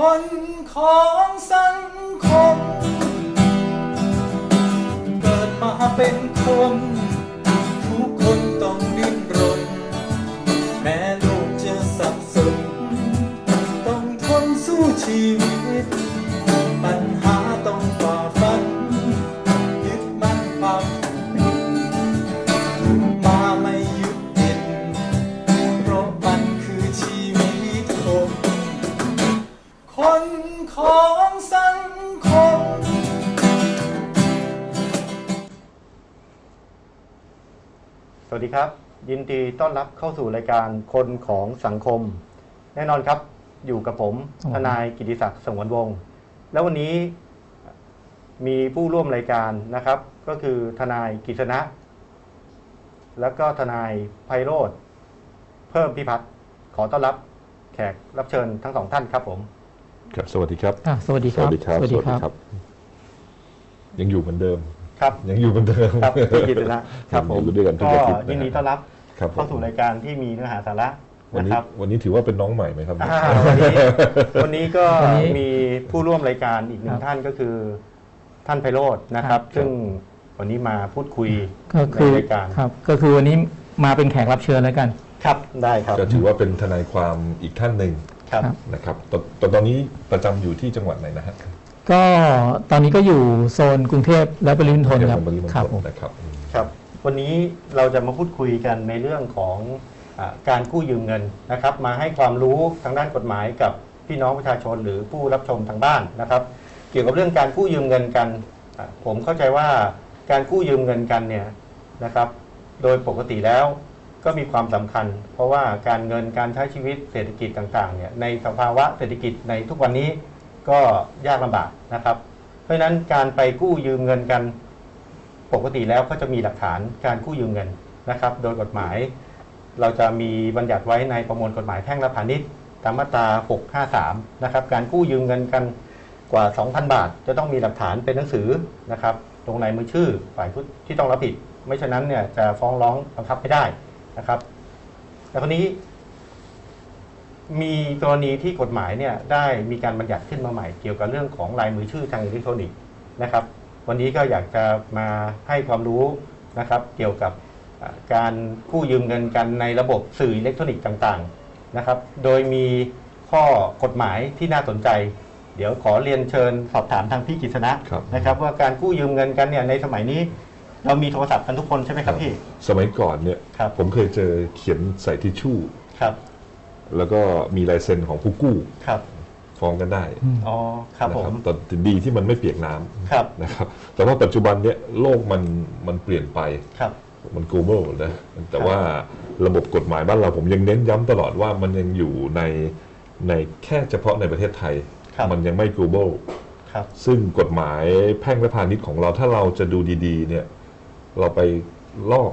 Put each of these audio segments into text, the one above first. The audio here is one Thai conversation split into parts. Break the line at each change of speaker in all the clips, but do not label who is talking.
คนของสังคม เกิดมาเป็นคน ทุกคนต้องดิ้นรน แม้ลูกจะสับสน ต้องทนสู้ชีวิต วัส
ดีครับ ยินดีต้อนรับเข้าสู่รายการคนของสังคม แน่นอนครับ อยู่กับผมทนายกิติศักดิ์สงวนวงศ์แล้ววันนี้มีผู้ร่วมรายการนะครับ ก็คือทนายกิษณะ แล้วก็ทนายไพโรธเพิ่มพิพัฒน์ขอต้อนรับแขกรับเชิญทั้งสองท่านครับผม
ครับ สวัสดีครับ
อะสวัสดีครับ
สวัสดีครับ ยังอยู่เหมือนเดิม
ครับ
ยังอยู่เหมือนเดิม
ครับพี่กิษณะครับผม
อยู่ด้วยกันทุก
ก็
อาทิตย์นะฮะ
ยินดีต้อนรับ
ครับผม
เข้าสู่รายการที่มีเนื้อหาสาระ
วัน
นะ
นี้
ครับ
วันนี้ถือว่าเป็นน้องใหม่ไหมครับ
อ่าวันนี้วันนี้ก็
วันนี้
มีผู้ร่วมรายการอีกหนึ่
ครั
ง
บ
ท่านก็คือ ท่านไพโรจน์นะครับ
ครับ
ซึ่งวันนี้มาพูดคุย
ก็คือ
ในรายการ
ครับก็คือวันนี้มาเป็นแขกรับเชิญแล้วกัน
ครับได้ครับ
ก็ถือว่าเป็นทนายความอีกท่านหนึ่ง
ครับ
ครับ
นะครับตตอนตอนนี้ประจำอยู่ที่จังหวัดไหนนะฮะ
ก็ตอนนี้ก็อยู่โซนกรุงเทพและปริมณฑลครับ
ปริมณฑล
ครับผม
นะครับ
ครับ วันนี้เราจะมาพูดคุยกันในเรื่องของอาการกู้ยืมเงินนะครับ มาให้ความรู้ทางด้านกฎหมายกับพี่น้องประชาชนหรือผู้รับชมทางบ้านนะครับ เกี่ยวกับเรื่องการกู้ยืมเงินกันอะผมเข้าใจว่าการกู้ยืมเงินกันเนี่ยนะครับ โดยปกติแล้วก็มีความสำคัญ เพราะว่าการเงินการใช้ชีวิตเศรษฐกิจต่างๆเนี่ยในสภาวะเศรษฐกิจในทุกวันนี้ ก็ยากลำบากนะครับ เพราะฉะนั้นการไปกู้ยืมเงินกันปกติแล้วก็จะมีหลักฐานการกู้ยืมเงินนะครับ โดยกฎหมาย เราจะมีบัญญัติไว้ในประมวลกฎหมายแพ่งและพาณิชย์ตามมาตรา 653 นะครับ การกู้ยืมเงินกันกว่า 2,000 บาท จะต้องมีหลักฐานเป็นหนังสือนะครับลงในมือชื่อฝ่ายผู้ที่ต้องรับผิด ไม่ฉะนั้นเนี่ยจะฟ้องร้องบังคับไม่ได้นะครับแต่คนนี้ มีกรณีที่กฎหมายเนี่ยได้มีการบัญญัติขึ้นมาใหม่เกี่ยวกับเรื่องของลายมือชื่อทางอิเล็กทรอนิกส์นะครับ วันนี้ก็อยากจะมาให้ความรู้นะครับ เกี่ยวกับอ่าการกู้ยืมเงินกันในระบบสื่ออิเล็กทรอนิกส์ต่างๆนะครับ โดยมีข้อกฎหมายที่น่าสนใจ เดี๋ยวขอเรียนเชิญสอบถามทางพี่กิษณะ
ครับ
นะครับว่าการกู้ยืมเงินกันเนี่ยในสมัยนี้เรามีโทรศัพท์กันทุกคนใช่ไหมครับพี่
สมัยก่อนเนี่ย
ครับ
ผมเคยเจอเขียนใส่ทิชชู่
ครับ
แล้วก็มีลายเซ็นของผู้กู้
ครับ
ฟ้องกันได้
อืม
อ๋อครับ
นะ
ผม
แต่ดีที่มันไม่เปียกน้ำ
ครับ
นะครับ แต่ว่าปัจจุบันเนี่ยโลกมันมันเปลี่ยนไป
ครับ
มัน global นะแต่ว่าระบบกฎหมายบ้านเราผมยังเน้นย้ำตลอดว่ามันยังอยู่ในในแค่เฉพาะในประเทศไทย
ครับ
มันยังไม่ global
ครับ
ซึ่งกฎหมายแพ่งและพาณิชย์ของเราถ้าเราจะดูดีๆเนี่ยเราไปลอก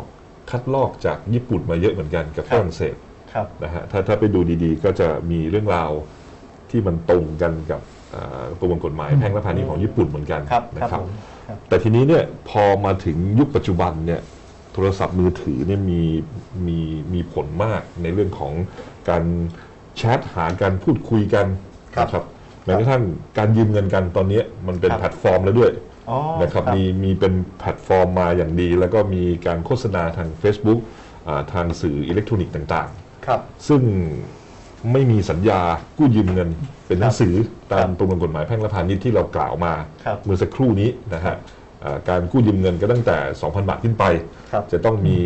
คัดลอกจากญี่ปุ่นมาเยอะเหมือนกันกับ
ค
ฝ
รับ
รั่งเศส
ครับ
นะฮะถ้าถ้าไปดูดีๆ ก็จะมีเรื่องราวที่มันตรงกันกับอ่าประมวลกฎหมายแพ่งและพาณิชย์ของญี่ปุ่นเหมือนกัน
ครับ
นะครับ
ผมครับ
แต่ทีนี้เนี่ยพอมาถึงยุคปัจจุบันเนี่ยโทรศัพท์มือถือเนี่ยมีมีมีผลมากในเรื่องของการแชทหาการพูดคุยกัน
ครับ
นะครับแม้กระทั่งการยืมเงินกันตอนนี้มันเป็น
ครับ
แพลตฟอร์มแล้วด้วย
อ๋อ
นะครับมีมีเป็นแพลตฟอร์มมาอย่างดี แล้วก็มีการโฆษณาทาง Facebook อ่าทางสื่ออิเล็กทรอนิกส์ต่าง
ครับ
ๆซึ่งไม่มีสัญญากู้ยืมเงิน เป็นหนังสือตา
ค
ม
รับ
ประมวลกฎหมายแพ่งและพาณิชย์ที่เรากล่าวมา
ครับ
เมื่อสักครู่นี้นะฮะอ่าการกู้ยืมเงินก็ตั้งแต่ 2,000 บาทขึ้นไป
ครับ
จะต้องมี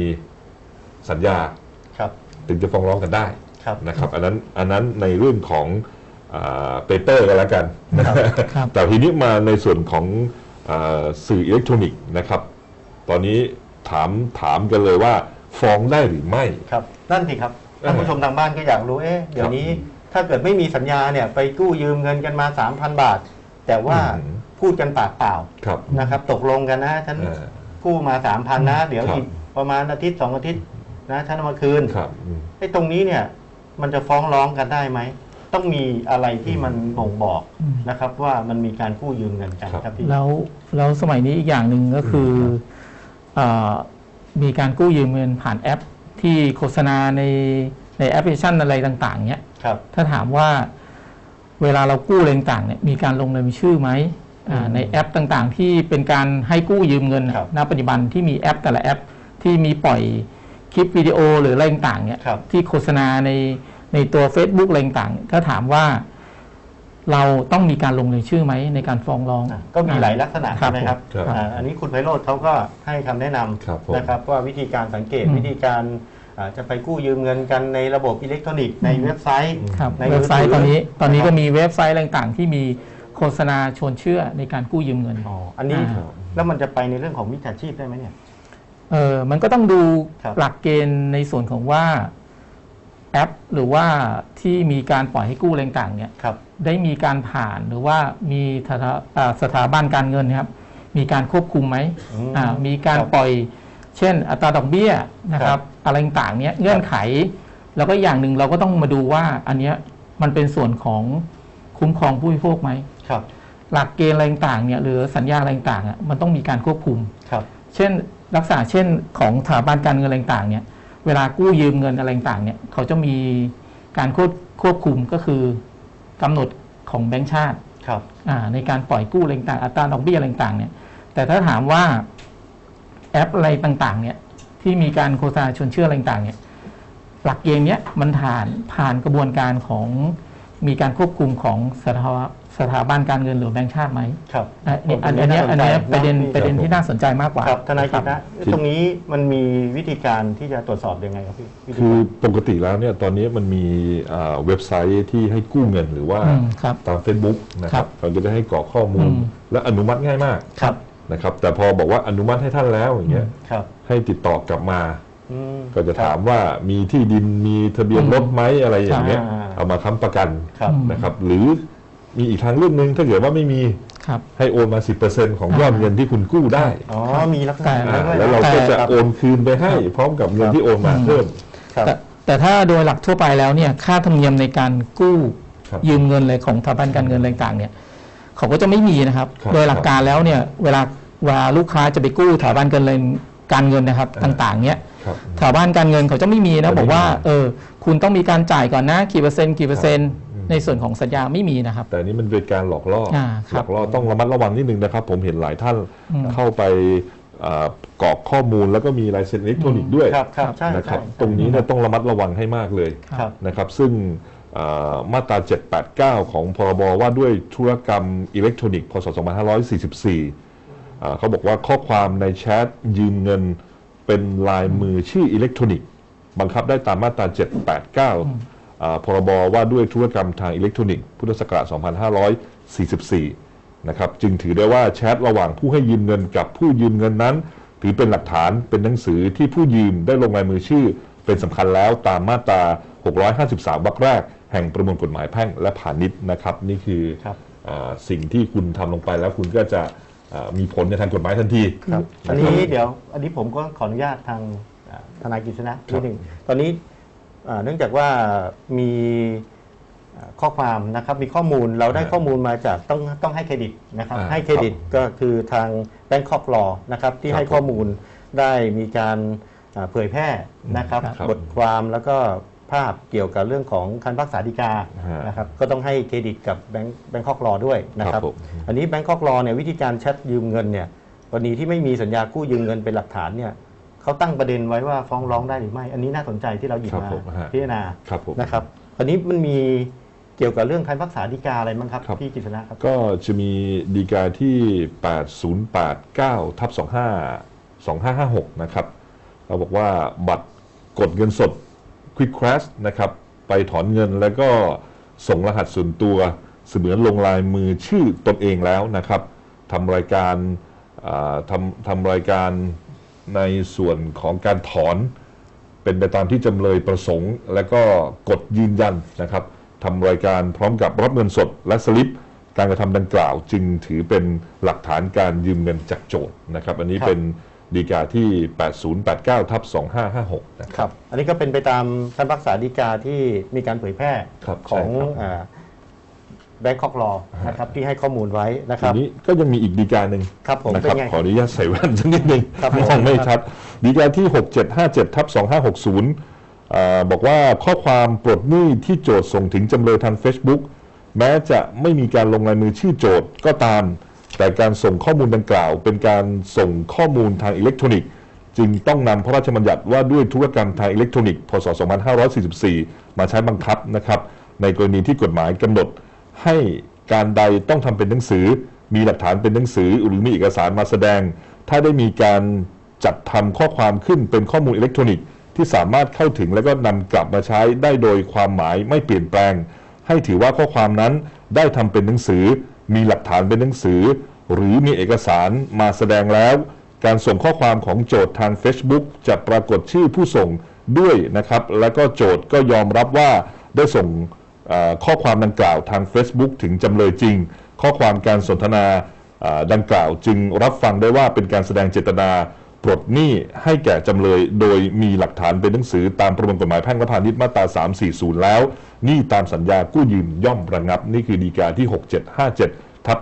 สัญญา
ครับ
ถึงจะฟ้องร้องกันได้
ครับ
นะครับอันนั้นอันนั้นในเรื่องของเปเปอร์กันแล้วกัน
ครับ
ครับ
แต่ทีนี้มาในส่วนของอาสื่ออิเล็กทรอนิกส์นะครับ ตอนนี้ถามถามกันเลยว่าฟ้องได้หรือไม่
ครับ นั่นสิครับ ท่านผู้ชมทางบ้านก็อยากรู้เอ๊ะเดี๋ยวนี้ถ้าเกิดไม่มีสัญญาเนี่ยไปกู้ยืมเงินกันมา 3,000 บาท แต่ว่า
อืม
พูดกันปากเปล่า
ครับ
นะครับ ตกลงกันนะฉัน
อ่า
กู้มา 3,000นะ เดี๋ยว
ครับ
อีกประมาณอาทิตย์สองอาทิตย์นะฉันเอามาคืน
ครับอืม
ไอ้ตรงนี้เนี่ยมันจะฟ้องร้องกันได้ไหมต้องมีอะไรที่มันบ่งบอก
อืม
นะครับ ว่ามันมีการกู้ยืมเงินกันครับพี่
แล้วแล้วสมัยนี้อีกอย่างหนึ่งก็คือเออมีการกู้ยืมเงินผ่านแอป ที่โฆษณาในในแอปพลิเคชันอะไรต่าง ๆ เนี้ย
ครับ
ถ้าถามว่าเวลาเรากู้อะไรต่างๆเนี่ยมีการลงรายชื่อไหมอ่าในแอปต่างๆ ที่เป็นการให้กู้ยืมเงิน
ครับ
ณปัจจุบันที่มีแอปแต่ละแอปที่มีปล่อยคลิปวิดีโอหรืออะไรต่างๆเนี่ย
ครับ
ที่โฆษณาในในตัว Facebook อะไรต่างๆถ้าถามว่า เราต้องมีการลงรายชื่อไหมในการฟ้องร้อง
อะก็มีหลายลักษณะ
ครั
ใช่
บ
ไหมครับ
ครับ
อ่าอันนี้คุณไพโรธเขาก็ให้คำแนะน
ครับผมำ
นะครับว่าวิธีการสังเกต
อืม
วิธีการอ่าจะไปกู้ยืมเงินกันในระบบอิเล็กทรอนิกส์ในเว็บไซต์
ครับ
ใน
เว็บไซต์ตอนนี้ตอนนี้ก็ะ
ครับ
มีเว็บไซต์อะไรต่างๆ ที่มีโฆษณาชวนเชื่อในการกู้ยืมเงิน
อ๋ออันนี้
อ่า
แล้วมันจะไปในเรื่องของมิจฉาชีพได้ไหมเนี่ย
เออมันก็ต้องดู
ครับ
หลักเกณฑ์ในส่วนของว่าแอป หรือว่าที่มีการปล่อยให้กู้อะไรต่างๆเนี่ย
ครับ
ได้มีการผ่านหรือว่ามีสถาอ่าสถาบันการเงินเนะครับ มีการควบคุมไหม
อืม
อ่ามีการ
ครับ
ปล่อย เช่น อัตราดอกเบี้ยนะค
ครั
รับบอะไรต่างๆเนี้ยเงื่อนไข แล้วก็อย่างหนึ่งเราก็ต้องมาดูว่าอันเนี้ยมันเป็นส่วนของคุ้มครองผู้บริโภคไหม
ครับ
หลักเกณฑ์อะไรต่างๆเนี่ยหรือสัญญาอะไรต่างๆอะมันต้องมีการควบคุม
ครับ
เช่นลักษณะเช่นของสถาบันการเงินอะไรต่างๆเนี่ยเวลากู้ยืมเงินอะไรต่างๆเนี่ยเขาจะมีการควบควบคุมก็คือ กำหนดของแบงก์ชาติ
ครับ
อ่าในการปล่อยกู้อะไรต่างๆอัตราดอกเบี้ยอะไรต่างๆเนี่ย แต่ถ้าถามว่าแอปอะไรต่างๆ เนี่ยที่มีการโฆษณาชวนเชื่ออะไรต่างๆเนี่ย หลักเกณฑ์เนี้ยมันผ่านผ่านกระบวนการของ มีการควบคุมของสถาสถาบันการเงินหรือแบงก์ชาติไหม
ครับ
อะเนี่ยอันอันเนี้ยอันเนี้ยประเด็นประเด็นที่น่าสนใจมากกว่า
ครับทนายกิจ
ครั
นะ
บ
ตรงนี้มันมีวิธีการที่จะตรวจสอบยังไงครับพี่วิธี
คือ
การ
ปกติแล้วเนี่ยตอนนี้มันมีอ่าเว็บไซต์ที่ให้กู้เงินหรือว่า
อืมครับ
ตาม Facebook นะค
ครั
รับบเราจะได้ให้กรอกข้อมูล
อืม
และอนุมัติง่ายมาก
ครับ
นะครับแต่พอบอกว่าอนุมัติให้ท่านแล้วอย่างเงี้ย
ครับ
ให้ติดต่อกลับมา
อืม
ก็จะ
ครับ
ถามว่ามีที่ดินมีทะเบียนรถไหมอะไรอย่างเงี้ย
อ่า
เอามาค้ำประกัน
ครับ
อืม
นะครับ หรือมีอีกทางเรื่องหนึ่งถ้าเกิดว่าไม่มี
ครับ
ให้โอนมา 10%ของยอดเงินที่คุณกู้ได้
อ๋อ มีลักษณะ
อ่า
นั้นด้วย
แล้วเรา
นะ
ก็จะ
ครับ
โอนคืนไปให้ พร้อมกับเงินที่โอนมา
อืม
เพิ่ม
ครับ
แต่แต่ถ้าโดยหลักทั่วไปแล้วเนี่ยค่าธรรมเนียมในการกู้
ครับ
ยืมเงินเลยของสถาบันการเงินอะไรต่างๆเนี่ยเขาก็จะไม่มีนะครับ
ครับ
โดยหลักการแล้วเนี่ยเวลาเวลาลูกค้าจะไปกู้สถาบันการเงินการเงินนะครับ
อ่า
ต่างๆเนี่ย
ครับ
สถาบันการเงินเขาจะไม่มีนะ
จะไม่
บอกว่า
มี
เออคุณต้องมีการจ่ายก่อนนะกี่เปอร์เซ็นต์กี่เปอร์เซ็นต์
อืม
ในส่วนของสัญญาไม่มีนะครับ
แต่อันนี้มันเป็นการหลอกล่ออา
ครับ
หลอกล่อต้องระมัดระวังนิดนึงนะครับ ผมเห็นหลายท่าน
อืม
เข้าไปอ่ากรอกข้อมูลแล้วก็มีลายเซ็นอิเล็กทรอนิกส์ด้วย
ครับครับใช่
นะครับ
ใช่
ตรงนี้เนี่ยต้องระมัดระวังให้มากเลย
ครับ
นะครับซึ่งอ่ามาตรา 789 ของพรบว่าด้วยธุรกรรมอิเล็กทรอนิกส์พศ 2544อ่าเขาบอกว่าข้อความในแชทยืมเงิน เป็นลายมือชื่ออิเล็กทรอนิกส์บังคับได้ตามมาตรา 789อ่าพรบว่าด้วยธุรกรรมทางอิเล็กทรอนิกส์พุทธศักราช 2544 นะครับจึงถือได้ว่าแชทระหว่างผู้ให้ยืมเงินกับผู้ยืมเงินนั้น ถือเป็นหลักฐานเป็นหนังสือที่ผู้ยืมได้ลงลายมือชื่อ เป็นสำคัญแล้วตามมาตรา 653 วรรคแรก แห่งประมวลกฎหมายแพ่งและพาณิชย์นะครับนี่คือ
ครับ
อาสิ่งที่คุณทำลงไปแล้วคุณก็จะอ่า มีผลในทางกฎหมายทันที
ครับ อันนี้เดี๋ยว อันนี้ผมก็ขออนุญาตทางอ่าทนายกฤษณะนิดหนึ่งตอนนี้อ่าเนื่องจากว่ามีอ่าข้อความนะครับมีข้อมูลเราได้
อ่า
ข้อมูลมาจากต้องต้องให้เครดิตนะครับ
อ่า
ให้เครดิตก็คือทางแบง k อก Law นะครับที่
ครับ
ให้ข้อมูลได้มีการอ่าเผยแพร่นะครับ
ครับ
บทความแล้วก็ ภาพเกี่ยวกับเรื่องของคันพักษาฎีกา
ฮะ
นะครับก็ต้องให้เครดิตกับแบงค์แบงคอกรอด้วยนะครับ
ครับผม
อันนี้แบงคอกรอเนี่ยวิธีการแชทยืมเงินเนี่ยกรณีที่ไม่มีสัญญากู้ยืมเงินเป็นหลักฐานเนี่ยเขาตั้งประเด็นไว้ว่าฟ้องร้องได้หรือไม่ อันนี้น่าสนใจที่เราหยิบ
ครับ
มา
ผมฮะ
พิจารณา
ครับผม
นะครับอันนี้มันมีเกี่ยวกับเรื่องคันพักษาฎีกาอะไรบ้างครับ
ครับ
พี่กิษณะครับ
ก็จะมีดีกาที่ 8089ทับ25 2556 นะครับ เราบอกว่าบัตรกดเงินสด Quick Crash นะครับไปถอนเงินแล้วก็ส่งรหัสส่วนตัว เสมือนลงลายมือชื่อตนเองแล้วนะครับทำรายการทำทำรายการในส่วนของการถอน เป็นไปตามที่จำเลยประสงค์ และก็กดยืนยันนะครับทำรายการพร้อมกับรับเงินสดและสลิปการกระทำดังกล่าว จึงถือเป็นหลักฐานการยืมเงินจากโจทย์นะครับ อันนี้เป็น ดีกาที่ 8089ทับ2556 นะค
ครับรับ อันนี้ก็เป็นไปตามคันพักษาฎีกาที่มีการเผยแพร่
ครับ
ของ
ใช่ครับ
แบงคอกรอนะครับที่ให้ข้อมูลไว้นะค
ที
รับ
นี้ก็ยังมีอีกดีกาหนึ่ง
ครับผม
นะ
เป็
ครับ
นไง
ขออนุญาตใส่แว่นสักนิดหนึ่ง
ครับผม
มองไม่ชัด ดีกาที่ 6757ทับ2560อ่าบอกว่าข้อความปลดหนี้ที่โจทย์ส่งถึงจำเลยทาง Facebook แม้จะไม่มีการลงลายมือชื่อโจทย์ก็ตาม แต่การส่งข้อมูลดังกล่าว เป็นการส่งข้อมูลทางอิเล็กทรอนิกส์ จึงต้องนำพระราชบัญญัติว่าด้วยธุรกรรมทางอิเล็กทรอนิกส์ พศ 2544 มาใช้บังคับนะครับในกรณีที่กฎหมายกำหนด ให้การใดต้องทำเป็นหนังสือ มีหลักฐานเป็นหนังสือ หรือมีเอกสารมาแสดง ถ้าได้มีการจัดทำข้อความขึ้นเป็นข้อมูลอิเล็กทรอนิกส์ที่สามารถเข้าถึงและก็นำกลับมาใช้ได้โดยความหมายไม่เปลี่ยนแปลง ให้ถือว่าข้อความนั้นได้ทำเป็นหนังสือ มีหลักฐานเป็นหนังสือ หรือมีเอกสารมาแสดงแล้ว การส่งข้อความของโจทย์ทาง Facebook จะปรากฏชื่อผู้ส่งด้วยนะครับ และก็โจทย์ก็ยอมรับว่าได้ส่งข้อความดังกล่าวทาง Facebook ถึงจำเลยจริง ข้อความการสนทนาดังกล่าวจึงรับฟังได้ว่าเป็นการแสดงเจตนา ลดหนี้ให้แก่จำเลย โดยมีหลักฐานเป็นหนังสือตามประมวลกฎหมายแพ่งและพาณิชย์มาตรา 340 แล้วหนี้ตามสัญญากู้ยืมย่อมระงับ นี่คือดีกาที่ 6757ทับ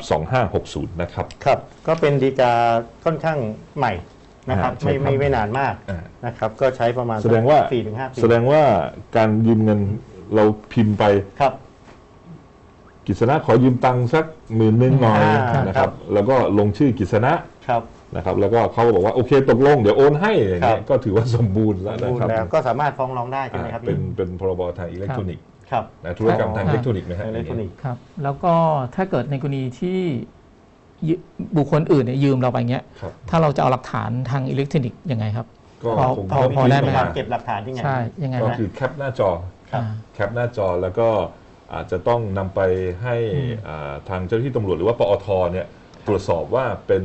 2560 นะครับ
ครับ ก็เป็นดีกาค่อนข้างใหม่นะครับ
อ่าใช่
ไม่
ครับ
ไม่ไม่นานมาก
อ่า
นะครับ ก็ใช้ประมาณ
แสดงว่า
สี่ถึงห้าปี
แสดงว่าการยืมเงินเราพิมพ์ไป
ครับ
กิษณะขอยืมตังค์สักหมื่นหนึ่งหน่อย
อ่าน
นะค
ครั
รับ
บ
แล้วก็ลงชื่อกิษณะ
ครับ
นะครับแล้วก็เขาก็บอกว่าโอเคตกลงเดี๋ยวโอนให้อย่างเงี้
ครั
ย
บ
ก็ถือว่าสมบูรณ์แล้วนะ
พูด
ครับ
แล้วก็สามารถฟ้องร้องได้ใช่ไหม
อ่า
ครับ
เป็น
พี่
เป็นพรบทางอิเล็กทรอนิกส์
ครับ
นะธุรกรรมทางอิเล็กทรอนิกส์ไหมฮะ
อิเล็กทรอนิกส์
ครับแล้วก็ถ้าเกิดในกรณีที่ยืบุคคลอื่นเนี่ยยืมเราไปเงี้ย
ครับ
ถ้าเราจะเอาหลักฐานทางอิเล็กทรอนิกส์ยังไงครับ
ก็
พอ
คง
พอ
ต้อง
พอได้ไหม
พิ
กา
พ์
ร
ออก
เก็บหลักฐานที่ไง
ใช่ยังไง
ก็
ฮะ
คือแคปหน้าจอ
ครับ
อ่า
แคปหน้าจอแล้วก็อาจจะต้องนำไปให้
อืม
อ่าทางเจ้าหน้าที่ตำรวจหรือว่าปอทเนี่ยตรวจสอบว่าเป็น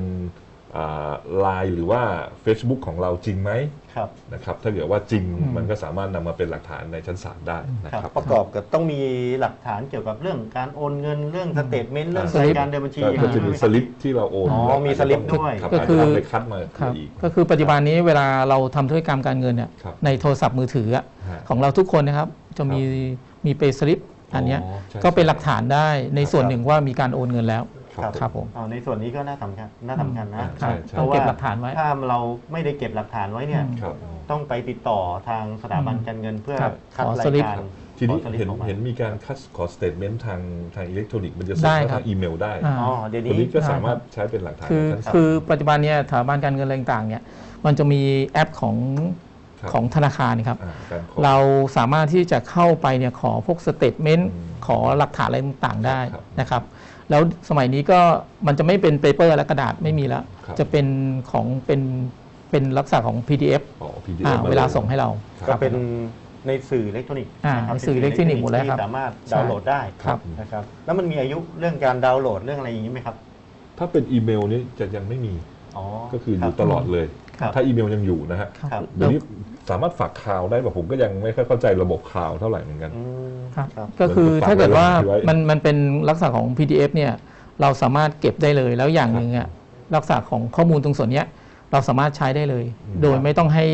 ไลน์หรือว่า Facebook ของเราจริงไหม
ครับ
นะครับ ถ้าเกิดว่าจริง
อืม
มันก็สามารถนำมาเป็นหลักฐานในชั้นศาลได้นะ
ค
ค
รั
รั
บบประกอบกับต้องมีหลักฐานเกี่ยวกับเรื่องการโอนเงินเรื่องสเตทเมนต์เรื่อง
สลิป
รายการเดินบัญชี
ก็
อย่าง
ก็
นี้
จะ
ใช่
มี
ไหม
สลิปที่เราโอน
อ๋อ
แล้ว
มีสลิป
อาจจะต้อง
ด้วย
ครับ
ก็
อาจ
คื
จะ
อ
ทำไปคัดมา
ครับ
อีก
ก็คือปัจจุบันนี้เวลาเราทำธุรกรรมการเงินเนี่ย
ครับ
ในโทรศัพท์มือถืออะ
ฮะ
ของเราทุกคนนะครับจะมีมีเปสลิปอันเนี้ย
อ๋อใช่
ก็เป็นหลักฐานได้ในส่วน
ครับ
หนึ่งว่ามีการโอนเงินแล้ว
ครับ
ครับผม
อ๋อในส่วนนี้ก็น่าสำคัญน่าสำคัญนะ
ใช่ใช่
ต้องเก็บหลักฐานไว้
ถ้าเราไม่ได้เก็บหลักฐานไว้เนี่ย
อืม
ครับ
ต้องไปติดต่อทางสถาบัน
อืม
การเงินเพื่อ
ครับ
คัด
ขอ
รา
ส
ย
ลิป
การ
ทีนี้
ขอสลิป
เห็น
ออกมา
เห็นมีการคัดขอสเตทเมนต์ทางทางอิเล็กทรอนิกส์มันจะส่ง
ได้
เข้า
ครับ
ทางอีเมลได้
อ่า
อ๋อเดี๋ยว
ตัว
นี้
นี้ก็สามารถใช้เป็นหลักฐาน
คือ
ในชั้นศาล
คือปัจจุบันเนี่ยสถาบันการเงินอะไรต่างๆเนี่ยมันจะมีแอปของ
ครับ
ของธนาคารนะครับ
อ่าการขอ
เราสามารถที่จะเข้าไปเนี่ยขอพวกสเตทเมนต์
อืม
ขอหลักฐานอะไรต่างๆได้
ครับ
นะครับ แล้วสมัยนี้ก็มันจะไม่เป็นเปเปอร์และกระดาษไม่มีแล้ว
ครับ
จะเป็นของเป็นเป็นลักษณะของ PDF
อ๋อ PDF
อ่า
มา
เวลาส่งให้เรา
ครับ
ก็เป็นในสื่ออิเล็กทรอนิกส์
อ่าะ
ครับ
ในสื่ออิเล็กทรอนิกส์หมดแล้วครับ
ที่สามารถดาวน์โหลดได้
ครับ
นะครับ แล้วมันมีอายุเรื่องการดาวน์โหลดเรื่องอะไรอย่างนี้ไหมครับ
ถ้าเป็นอีเมลนี่จะยังไม่มี
อ๋อ
ก็คืออ
รับ
ยู่ตลอดเลย
ครับ
ถ้าอีเมลยังอยู่นะฮะ
ครับ
เดี๋ยวนี้สามารถฝากข่าวได้แบบผมก็ยังไม่ค่อยเข้าใจระบบข่าวเท่าไหร่เหมือนกัน
อืม
ครับ
ครับ
ก็คือ
เหมือนกับ
ถ้าเกิดว่า
ฝากไว้
มันมันเป็นลักษณะของ PDF เนี่ยเราสามารถเก็บได้เลยแล้วอย่างหนึ่งอะลักษณะของข้อมูลตรงส่วนเนี้ยเราสามารถใช้ได้เลย
อืม
โดยไม่ต้องให้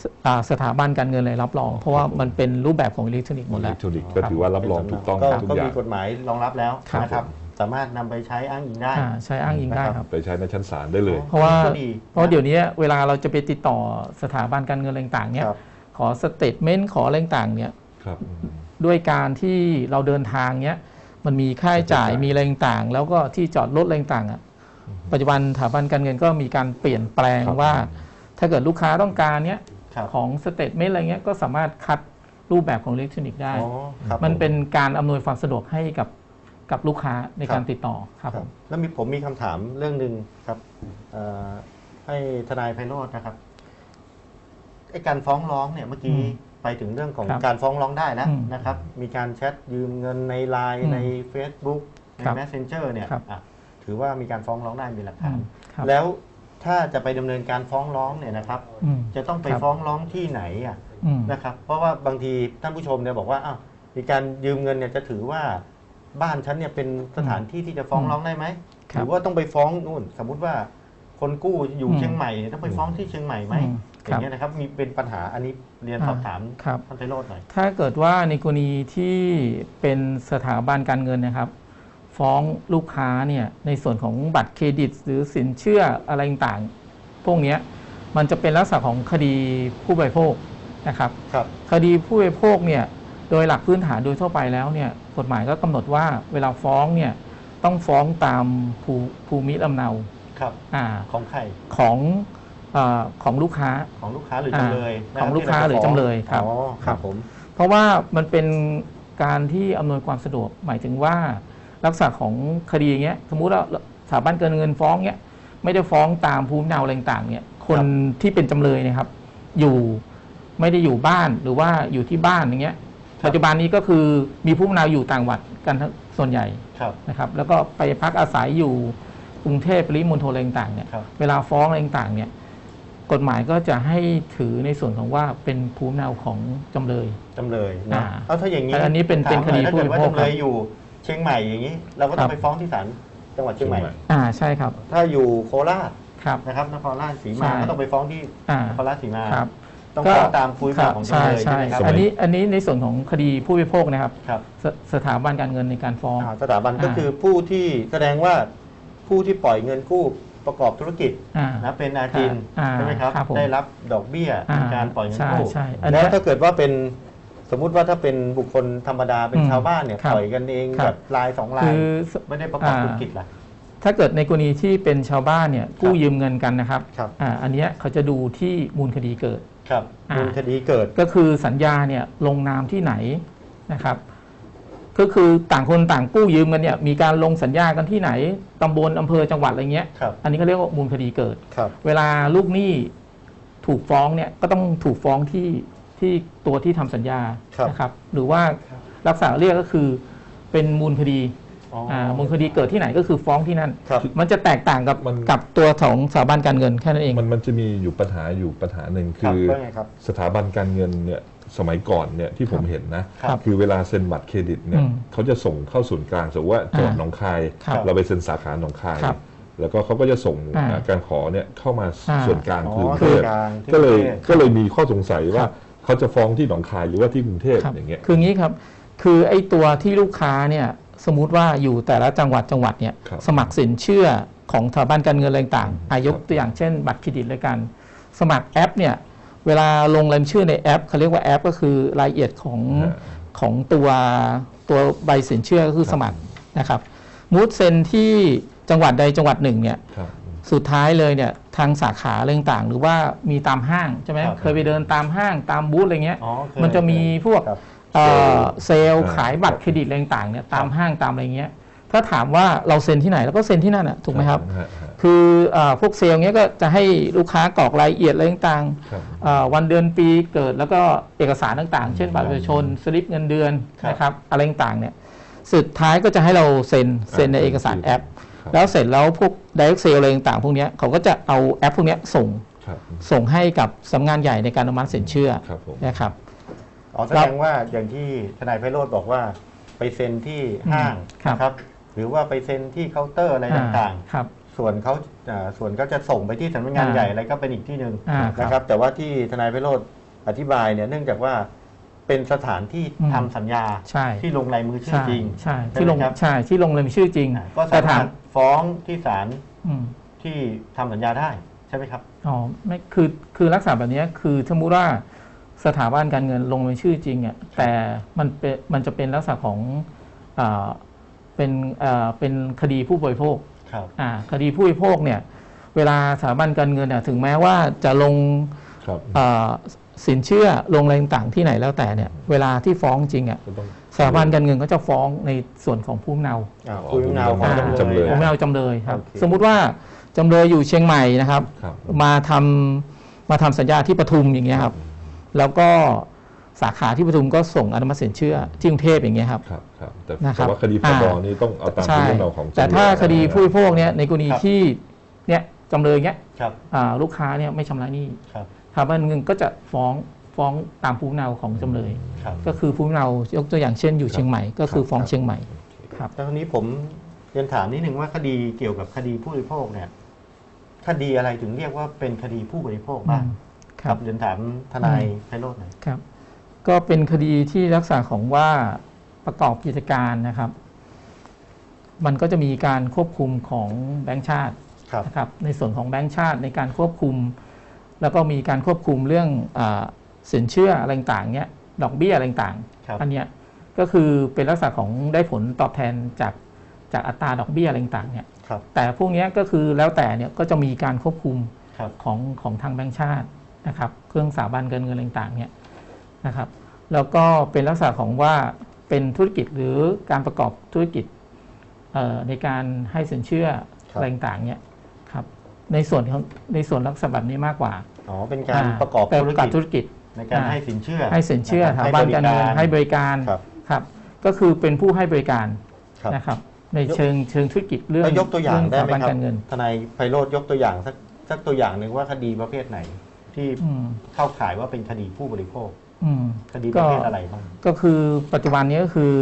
สอ่าสถาบันการเงินอะไรรับรอง เพราะว่ามันเป็นรูปแบบของอิเล็กทรอนิกส์หมด
อิ
แล้
เล็
ว
กทรอนิกส์ก็ถือว่ารับรองถูกต้อง
ก็
ทุก
ก็
อย่า
มี
ง
กฎหมายรองรับแล้ว
ครับ
นะครับ สามารถนำไปใช้อ้างอิงได้
อ่าใช้อ้างอิงได้ครับ
ไปใช้ในชั้นศาลได้เลย
เพราะว่า
ก็ดี
เพราะเดี๋ยวนี้เวลาเราจะไปติดต่อสถาบันการเงินอะไรต่างๆเนี่ย
ครับ
ขอสเตทเมนต์ขออะไรต่างๆเนี่ย
ครับอืม
ด้วยการที่เราเดินทางเนี้ยมันมีค่าใช้จ่าย
ค่าใช้จ่าย
มีอะไรต่างๆแล้วก็ที่จอดรถอะไรต่างๆอะปัจจุบันสถาบันการเงินก็มีการเปลี่ยนแปลง
ครับ
ว่า ถ้าเกิดลูกค้าต้องการเนี้ย
ครับ
ของสเตทเมนต์อะไรเงี้ยก็สามารถคัดรูปแบบของอิเล็กทรอนิกส์ได้
อ๋อครับ
มัน
ผ
เป็นการอำนวยความสะดวกให้กับ กับลูกค้าใน
ครับ
การติดต่อครับ
ค
ผ
รับ
ม
แล้วมีผมมีคำถามเรื่องหนึ่งครับเอ่อให้ทนายไพโรจน์นะครับไอ้การฟ้องร้องเนี่ยเมื่อกี้
อืม
ไปถึงเรื่องของ
ครับ
การฟ้องร้องได้แล้ว
อืม
นะครับ มีการแชทยืมเงินในไล
อื
น์
ม
ใน Facebook ใน
ครับ
Messenger เนี่ย
ครับ
อะถือว่ามีการฟ้องร้องได้มีหลัก
อื
ฐาน
มครับ
แล้วถ้าจะไปดำเนินการฟ้องร้องเนี่ยนะครับ
อืม
จะต้องไป
ครับ
ฟ้องร้องที่ไหนอะ
อืม
นะครับเพราะว่าบางทีท่านผู้ชมเนี่ยบอกว่าอ้าวมีการยืมเงินเนี่ยจะถือว่า บ้านฉันเนี่ยเป็นสถานที่ที่จะฟ้องร้องได้ไหม
ค
ห
รับ
รือว่าต้องไปฟ้องนู่น สมมุติว่าคนกู้อยู่
อืม
เชียงใหม่เนี่ยต้องไปฟ้องที่เชียงใหม่ไหม
อืม
อ
ครับ
ย่างเงี้ยนะครับมีเป็นปัญหาอันนี้เรียน
อ่า
สอบถาม
ครับ
ท่านไพโรจน์หน่อย
ถ้าเกิดว่าในกรณีที่เป็นสถาบันการเงินนะครับ ฟ้องลูกค้าเนี่ยในส่วนของบัตรเครดิต หรือสินเชื่ออะไรต่างๆพวกเนี้ยมันจะเป็นลักษณะของคดีผู้บริโภคนะครับ
ครับ
คดีผู้บริโภคเนี่ย โดยหลักพื้นฐานโดยทั่วไปแล้วเนี่ยกฎหมายก็กำหนดว่าเวลาฟ้องเนี่ยต้องฟ้องตามภูภูมิลำเนา
ครับ
อ่า
ของใคร
ของเออของลูกค้า
ของลูกค้าหรือจำเลย
อ่าของลูกค้าหรือจำเลยครับ
อ๋อครับผม
เพราะว่ามันเป็นการที่อำนวยความสะดวกหมายถึงว่าลักษณะของคดีอย่างเงี้ยสมมุติว่าสถาบันเกินเงินฟ้องเงี้ยไม่ได้ฟ้องตามภูมิลำเนาอะไรต่างๆเนี่ยคนที่เป็นจำเลยเนะครับ อยู่ไม่ได้อยู่บ้านหรือว่าอยู่ที่บ้านอย่างเงี้ย
ครับ
ปัจจุบันนี้ก็คือมีผู้ลำเนาอยู่ต่างจังหวัดกันทั้งส่วนใหญ่
ครับ
นะครับ แล้วก็ไปพักอาศัยอยู่กรุงเทพปริมณฑลอะไรต่างๆเนี่ย
ครับ
เวลาฟ้องอะไรต่างๆเนี่ยกฎหมายก็จะให้ถือในส่วนของว่าเป็นภูมิลำเนาของจำเลย
จำเลยนะ
อ่า
เอาถ้าอย่างนี้
แต่อันนี้เป็น
ถาม
เป็นคดี
หอยถ้าเกิดว่า
ผู้บริโภค
จำเลยอยู่เชียงใหม่อย่างนี้ เราก็ต้อ
ครั
ง
บ
ไปฟ้องที่ศาลจังหวัดเชียงใหม่
อ่าใช่ครับ
ถ้าอยู่โคราช
ครับ
นะครับนครราชสี
ใช่
มาก็ต้องไปฟ้องที่
อ่าน
ครราชสีมา
ครับ
ต้อง
ก็
ฟ้องตามภูมิลำ
ครั
เนา
บ
ของ
ใช่
จำเลยใช่
ใช่
ไหมครับ
อันนี้อันนี้ในส่วนของคดีผู้บริโภคนะครับ
ครับ
สสถาบันการเงินในการฟ้อง
อ่าสถาบันก็
อ่า
คือผู้ที่แสดงว่าผู้ที่ปล่อยเงินกู้ประกอบธุรกิจ
อ่า
นะเป็นอาจิน
อ่า
ใช่ไหมครับ
ครับผม
ได้รับดอกเบี้ย
อ่า
ในการปล่อยเงิน
ใช่
กู้
ใช่อันเนี้
แล้
ย
วถ้าเกิดว่าเป็นสมมุติว่าถ้าเป็นบุคคลธรรมดาเป็น
อืม
ชาวบ้านเนี่ย
ครับ
ปล่อยกันเอง
ครับ
แบบรายสองราย
คือ
ไม่ได้ประกอบ
อ่า
ธุรกิจล่ะ
ถ้าเกิดในกรณีที่เป็นชาวบ้านเนี่ยกู้ยืมเงินกันนะครับ
ครับ
อ่าอันเนี้ยเขาจะดูที่มูลคดีเกิด
ครับ
อ่า
มูลคดีเกิด
ก็คือสัญญาเนี่ยลงนามที่ไหนนะครับ ก็คือต่างคนต่างกู้ยืมกันเนี่ยมีการลงสัญญากันที่ไหนตำบลอำเภอจังหวัดอะไรเงี้ย
ครับ
อันนี้ก็เรียกว่ามูลคดีเกิด
ครับ
เวลาลูกหนี้ถูกฟ้องเนี่ยก็ต้องถูกฟ้องที่ที่ตัวที่ทำสัญญา
ครับ
นะครับ หรือว่ารักษาเรียกก็คือเป็นมูลคดี
อ๋ออ่า
มูลคดีเกิดที่ไหนก็คือฟ้องที่นั่น
ครับ
มันจะแตกต่างกับ
มัน
กับตัวของสถาบันการเงินแค่นั้นเอง
มันมันจะมีอยู่ปัญหาอยู่ปัญหาหนึ่ง
ครับ
คือ
ว่าไงครับ
สถาบันการเงินเนี่ยสมัยก่อนเนี่ยที่ผม
ครับ
เห็นนะครับคือเวลาเซ็นบัตรเครดิตเนี่ย
อืม
เขาจะส่งเข้าศูนย์กลางสมมติว่าจังหวัด
อ่า
หนองคาย
ครับ
เราไปเซ็นสาขาหนองคาย
ครับ
แล้วก็เขาก็จะส่ง
อ่า
อ่าการขอเนี่ยเข้ามา
อ่า
ส่วนกลาง
อ๋อ
คือกรุง
คื
เท
อ
พ
กลางที่
ก็เลย
กรุงเทพ
ก็เลยมีข้อสงสัยว่า
ครับ
เขาจะฟ้องที่หนองคายหรือว่าที่กรุงเทพ
ครับ
อย่างเงี้ย
คืองี้ครับ คือไอ้ตัวที่ลูกค้าเนี่ย สมมุติว่าอยู่แต่ละจังหวัดจังหวัดเนี่ย
ครับ
สมัครสินเชื่อของสถาบันการเงินอะไรต่าง
อืม
ๆอายก
ครับ
ตัวอย่างเช่น บัตรเครดิตเลยกัน สมัครแอปเนี่ยเวลาลงรายชื่อในแอปเขาเรียกว่าแอป ก็คือรายละเอียดของ
อ่า
ของตัวตัวใบสินเชื่อก็คือ
ครับ
สมัครนะครับมูดเซนที่จังหวัดใดจังหวัดหนึ่งเนี่ย
ครับ
สุดท้ายเลยเนี่ยทางสาขาอะไรต่างๆหรือว่ามีตามห้างใช่ไหม
ครับ
เคยไปเดินตามห้างตามบูธอะไรเงี้ย
อ๋อเคย
มันจะมีพวก
ครับ
เอ่อเซลล์
อ่า
ขายบัตรเครดิตอะไรต่างๆเนี่ยตามห้างตามอะไรเงี้ย ถ้าถามว่าเราเซ็นที่ไหนเราก็เซ็นที่นั่นอะถูกไหมครับ
ฮะฮะ
คือเออพวกเซลล์เนี้ยก็จะให้ลูกค้ากรอกรายละเอียดอะไรต่าง
ครับ
ๆเอ่อวันเดือนปีเกิดแล้วก็เอกสารต่างๆ เช่นบัตรประชาชนสลิปเงินเดือน
ครับ
นะครับอะไรต่างๆเนี่ยสุดท้ายก็จะให้เราเซ็นเซ็นในเอกสารแอป
ครับ
แล้วเสร็จแล้วพวก direct sale อะไรต่างๆพวกเนี้ยเขาก็จะเอาแอปพวกเนี้ยส่ง
ครับ
ส่งให้กับสำนักงานใหญ่ในการอนุมัติสินเชื่อ
ครับผม
นะครับ
อ๋อแสดงว่าอย่างที่ทนายไพโรธบอกว่าไปเซ็นที่ห้าง
ครับ
นะครับ หรือว่าไปเซ็นที่เคาน์เตอร์อะไรต่าง
ครับ
ๆส่วนเขาอ่าส่วนก็จะส่งไปที่สำนักงาน
อ่า
ใหญ่อะไรก็เป็นอีกที่หนึ่ง
อ่าครับ
นะครับ แต่ว่าที่ทนายไพโรธอธิบายเนี่ยเนื่องจากว่าเป็นสถานที่
อืม
ทำสัญญา
ใช่
ที่ลงลายมือชื่อ
ใช่
จริง
ใช่
ใช่
ที่ลง
ไหมครับ
ใช่ที่ลงเลยมีชื่อจริง
อ่าก็
แต่
สา
ถามา
มรถฟ้องที่ศาล
อืม
ที่ทำสัญญาได้ใช่ไหมครับ
อ๋อไม่คือคือลักษณะแบบเนี้ยคือสมมติว่า สถาบันการเงินลงในชื่อจริงอะแต่มันเป็นมันจะเป็นลักษณะของอ่าเป็นอ่าเป็นคดีผู้บริโภค
ครับ
อ่าคดีผู้บริโภคเนี่ยเวลาสถาบันการเงินเนี่ยถึงแม้ว่าจะลง
ครับ
อ่าสินเชื่อลงอะไรต่างๆที่ไหนแล้วแต่เนี่ยเวลาที่ฟ้องจริงอะ
ก็ต้อง
สถาบันการเงินก็จะฟ้องในส่วนของผู้นำเนา
อ่า
อ๋อ
คุณเงาของ
อ่า
จำเลย
ผู้
นะ
นำเนาจำเลยครับ
โอเค
สมมุติว่าจำเลยอยู่เชียงใหม่นะครับ
ครับ
มาทำมาทำสัญญาที่ปทุมอย่างเงี้ยครับ แล้วก็สาขาที่ปทุมก็ส่งอนุมัติสินเชื่อที่กรุงเทพอย่างเงี้ยครับ
ครับครับแต่
นะครับ
แต่ว่าคดีพ
อ่า
บนี่ต้องเอาตาม
ใช่
ที่เราของ
แต่ถ้า
จำเลย
คดีผู้บริโภคเนี่ยในกรณี
ครับ
ที่เนี่ยจำเลยเงี้ย
ครับ
อ่าลูกค้าเนี่ยไม่ชำระหนี้
ครับ
สถาบันเงินก็จะฟ้องฟ้องตามภูมิลำเนาของจำเลย
ครับ
ก็คือภูมิลำเนายกตัวอย่างเช่นอยู่เชียงใหม่ก็คือฟ้องเชียงใหม่ครับ
แล้วทีนี้ผมเรียนถามนิดนึงว่าคดีเกี่ยวกับคดีผู้บริโภคเนี่ยคดีอะไรถึงเรียกว่าเป็นคดีผู้บริโภคบ้าง
ครับ
เรียนถามทนายไพโรจน์หน่อย
ครับ ก็เป็นคดีที่ลักษณะของว่าประกอบกิจการนะครับ มันก็จะมีการควบคุมของแบงก์ชาติ
ครับ
นะครับในส่วนของแบงก์ชาติในการควบคุม แล้วก็มีการควบคุมเรื่องอาสินเชื่ออะไรต่างๆเนี้ยดอกเบี้ยอะไรต่าง
ครับ
ๆอันเนี้ยก็คือเป็นลักษณะของได้ผลตอบแทนจากจากอัตราดอกเบี้ยอะไรต่างๆเนี่ย
ครับ
แต่พวกเนี้ยก็คือแล้วแต่เนี่ยก็จะมีการควบคุม
ครับ
ของของทางแบงก์ชาติ นะครับเครื่องสถาบันการเงินอะไรต่างๆเนี่ยนะครับแล้วก็เป็นลักษณะของว่าเป็นธุรกิจหรือการประกอบธุรกิจเอ่อในการให้สินเชื่อ
ครับ
อะไรต่างๆเนี่ยครับในส่วนของในส่วนลักษณะแบบนี้มากกว่า
อ๋อเป็นการประกอบาธุร
ประ
กิจ
ธุรกิจ
ในการ
อ่า
ให้สินเชื่อ
ให้สินเชื่อสะ
ค
ถา
บ
บันการเงินให้บริการ
ครับ
ครับก็คือเป็นผู้ให้บริการ
ครับ
นะครับในเชิงเชิงธุรกิจเรื่อง
แล้วยกตัวอย่างได้ไหม
เสถาบัน
ครับ
การเงิน
ทนายไพโรธยกตัวอย่างสักสักตัวอย่างหนึ่งว่าคดีประเภทไหน ที่
อืม
เข้าข่ายว่าเป็นคดีผู้บริโภค
อืม
คดีประเภทอะไรบ้าง
ก็คือปัจจุบันนี้ก็คือ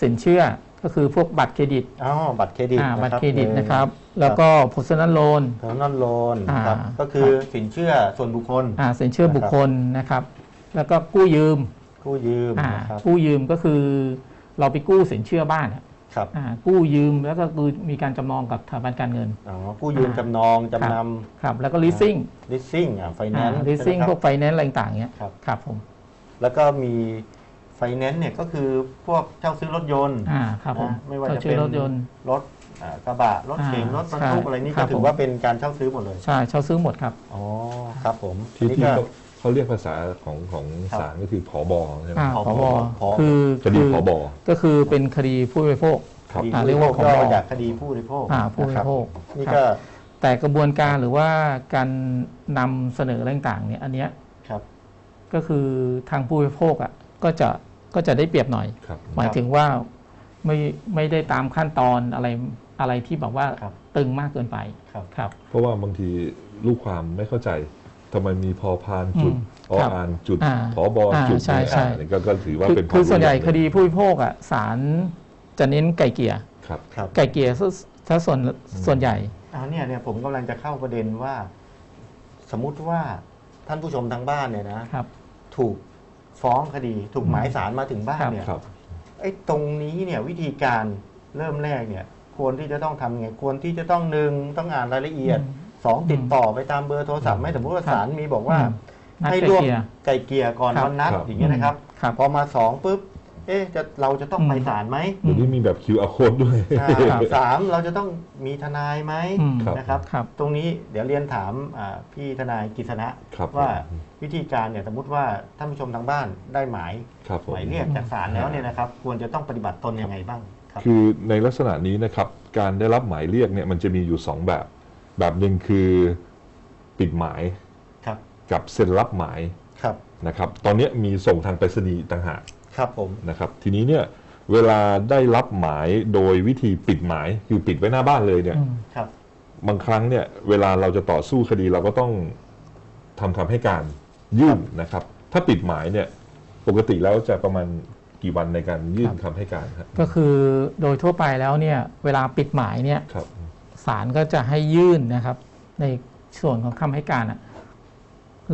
สินเชื่อก็คือพวกบัตรเครดิต
อ๋อบัตรเครดิต
อ่า
นะ
บัตรเครดิตนะครับ
ห
แล้วก็ personal loan
เพอร์นอลโลน
อ่า
ครับก็คือสินเชื่อส่วนบุคคล
อ่าสินเชื่อบุคคลนะครับ แล้วก็กู้ยืม
กู้ยืม
อ่า
นะครับ
กู้ยืมก็คือเราไปกู้สินเชื่อบ้านอะ
ครับ
อ่ากู้ยืมแล้วก็คือมีการจำนองกับสถาบันการเงิน
อ๋อกู้ยืม
อ่า
จำนองจำน
ครับแล้วก็ leasing ำ
leasing อ่าไฟแน
อ่าน
ซ์
leasing พวกไฟแนนซ์อะไรต่างๆเนี้ย
ครับ
ครับผม
แล้วก็มีไฟแนนซ์เนี่ยก็คือพวกเช่าซื้อรถยนต์
อ่าครับผม
นะไม่ว่า
เช่
จะ
ชื่
เป็
อนรถยนต์
รถอ่ากระบะ รถเก๋ง
อ่าร
ถบรร
ใช่
ทุกอะไรนี่
ครั
ก็
บ
ถื
ผ
อ
ม
ว่าเป็นการเช่าซื้อหมดเลย
ใช่เช่าซื้อหมดครับ
อ๋อ ครับผม
ที่
อัน
ที่
นี้ก็
เขาเขาเรียกภาษาของของ
ครับ
ศาลก็คือผอบอใช่ไหม
อ่า
ผ
ผ
บ
บ
ผบ
คือ
คดี
คือ
ผบ
ก็คือเป็นคดีผู้บริโภค
ครับ
คดี
อ่า
ผู้
เรียกว่า
บริโภค
ผบ
ย่อจากคดีผู้บริโภค
อ่าผู้บ
นะค
ริ
รับ
โภค
นี่
ครับ
ก็
แต่กระบวนการหรือว่าการนำเสนออะไรต่างๆเนี่ยอันเนี้ย
ครับ
ก็คือทางผู้บริโภคอะก็จะก็จะได้เปรียบหน่อย
ครับ
หมายถึงว่าไม่ไม่ได้ตามขั้นตอนอะไรอะไรที่แบบว่า
ครับ
ตึงมากเกินไป
ครับ
ครับ
เพราะว่าบางทีลูกความไม่เข้าใจ ทำไมมีพอพานจุด
อืม
อ
ครับ
อ่านจุด
อ่า
ผอบอจุด
อ่าใช่ใช่
เนี่ยก็ก็ถือว่า
คือ
เป็นวาม
คือส่วนใหญ่
รู้
คดีผู้บริโภคอะศาลจะเน้นไก่เกลี่ย
ครับ
ครับ
ไก่เกลี่ยซะซะส่วนส่วนใหญ่
อ่าเนี่ยเนี่ยผมกำลังจะเข้าประเด็นว่า สมมุติว่าท่านผู้ชมทางบ้านเนี่ยนะครับ ถูกฟ้องคดีถูกหมายสารมาถึงบ้าน
ครับ
เนี่ย
ครับ
ไอ้ตรงนี้เนี่ยวิธีการเริ่มแรกเนี่ย ควรที่จะต้องทำไงควรที่จะต้องหนึ่งต้องอ่านรายละเอียด
อืม
สองติดต่อไปตามเบอร์โทรศัพท์ไหม่สมมติว่า
ครับ
ศาลมีบอกว่า
อืมนัด
ให้
ไก่
ร่วม
เกลี่ย
ไก่เกลี่ยก่อน
ครับ
วันนัด
ครับ
อย่างเงี้ยนะครับ
ครับ
พอมาสองปุ๊บเอ๊ะจะเราจะต้อง
อืม
ไปศาลไหม
เดี๋ยวนี้มีแบบ QR code ด้วย
อ่า
ครับ
สามเราจะต้องมีทนายไหม
อืม
ครับ
นะครับ
ครับ
ตรงนี้เดี๋ยวเรียนถามอ่าพี่ทนายกิษณะ
ครับ
ว่า
ผม
วิธีการเนี่ยสมมติว่าท่านผู้ชมทางบ้านได้หมาย
ครับผม
หมายเรียกจากศาลแล้วเนี่ยนะครับ ควรจะต้องปฏิบัติตนยังไงบ้างครับ
คือในลักษณะนี้นะครับการได้รับหมายเรียกเนี่ยมันจะมีอยู่สองแบบ แบบหนึ่งคือปิดหมาย
ครับ
กับเซ็นรับหมาย
ครับ
นะครับ ตอนนี้มีส่งทางไปรษณีย์ต่างหาก
ครับผม
นะครับทีนี้เนี่ยเวลาได้รับหมายโดยวิธีปิดหมายคือปิดไว้หน้าบ้านเลยเนี่ย
อืม
ครับ
บางครั้งเนี่ยเวลาเราจะต่อสู้คดีเราก็ต้องทำคำให้การยื่นนะครับ ถ้าปิดหมายเนี่ยปกติแล้วจะประมาณกี่วันในการยื่นคำให้การครับ
ก็คือโดยทั่วไปแล้วเนี่ยเวลาปิดหมายเนี่ย
ครับ
ศาลก็จะให้ยื่นนะครับ ในส่วนของคำให้การอะ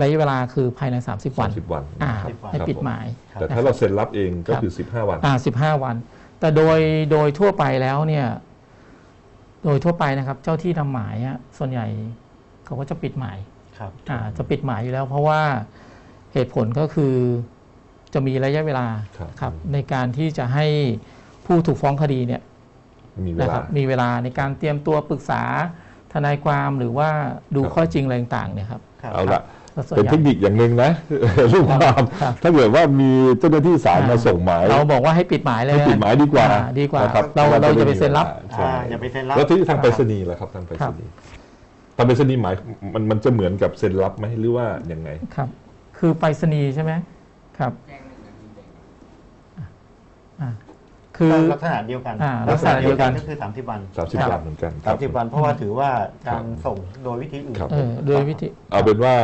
ระยะเวลาคือภายใน 30 วัน
สิบวัน
อ่า
ครับ
30วัน
ให้ปิดหมาย
ครับ
แต่ถ้าเราเซ็นรับเองก็
ครับ
คือ 15 วัน
อ่าสิบห้าวัน แต่โดยโดยทั่วไปแล้วเนี่ยโดยทั่วไปนะครับเจ้าที่ทำหมายอะส่วนใหญ่เขาก็จะปิดหมาย
ครับ
อ่าจะปิดหมายอยู่แล้ว เพราะว่าเหตุผลก็คือจะมีระยะเวลา
ครับ
ครับในการที่จะให้ผู้ถูกฟ้องคดีเนี่ย
มีเว
นะค
ลา
รับมีเวลาในการเตรียมตัวปรึกษาทนายความหรือว่าดู
ครับ
ข้อจริงอะไรต่างๆเนี่ยครับ
ครับ
เอาละ
แล้วส่วน
เป็น
ใหญ่
เทคนิคอย่างหนึ่งนะลูกความ
ครับ
ถ้าเกิดว่ามีเจ้าหน้าที่ศาล
อ่าม
มาส่งหมาย
เราบอกว่าให้ปิดหมายเลย
ให้ปิดหมายดีกว่า
อ่ดีกว่า
นะครับ
เราเราจะไปเซ็นรับ
ใช่
อ่าอย่าไปเซ็นรับ
แล้วที่ทางไปรษณีย์ล่ะครับทางไปรษณีย์ทางไปรษณีย์หมายมันมันจะเหมือนกับเซ็นรับไหมหรือว่ายังไง
ครับ คือไปรษณีย์ใช่ไหมครับอ่า คือ
ลักษณะเดียวกัน
อ่าลักษณะเดียวกัน
ก็คือ30วัน
30วันเหมือนกันค
สา
รั
ม
บ
สิบวันเพราะว่าถือว่าการ
ครับ
ส่งโดยวิธีอื่น
ครับ
เออโดยวิธี
เอาเป็นว่า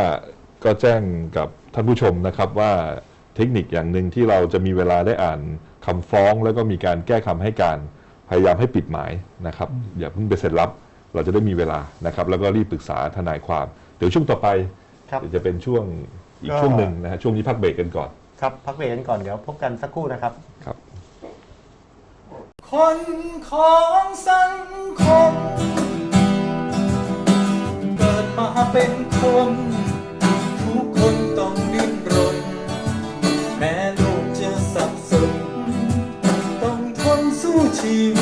ก็แจ้งกับท่านผู้ชมนะครับว่าเทคนิคอย่างหนึ่งที่เราจะมีเวลาได้อ่านคำฟ้องแล้วก็มีการแก้คำให้การพยายามให้ปิดหมายนะครับ อย่าเพิ่งไปเซ็นรับ เราจะได้มีเวลานะครับ แล้วก็รีบปรึกษาทนายความ เดี๋ยวช่วงต่อไป
ครับ
เดี๋ยวจะเป็นช่วงอีก
ก็
ช่วงหนึ่งนะฮะช่วงนี้พักเบรกกันก่อน
ครับ พักเบรกกันก่อนเดี๋ยวพบกันสักครู่นะครับ
ครับ
คนของสังคม เกิดมาเป็นคน ทุกคนต้องดิ้นรน แม้โลกจะสับสน ต้องทนสู้ชีวิต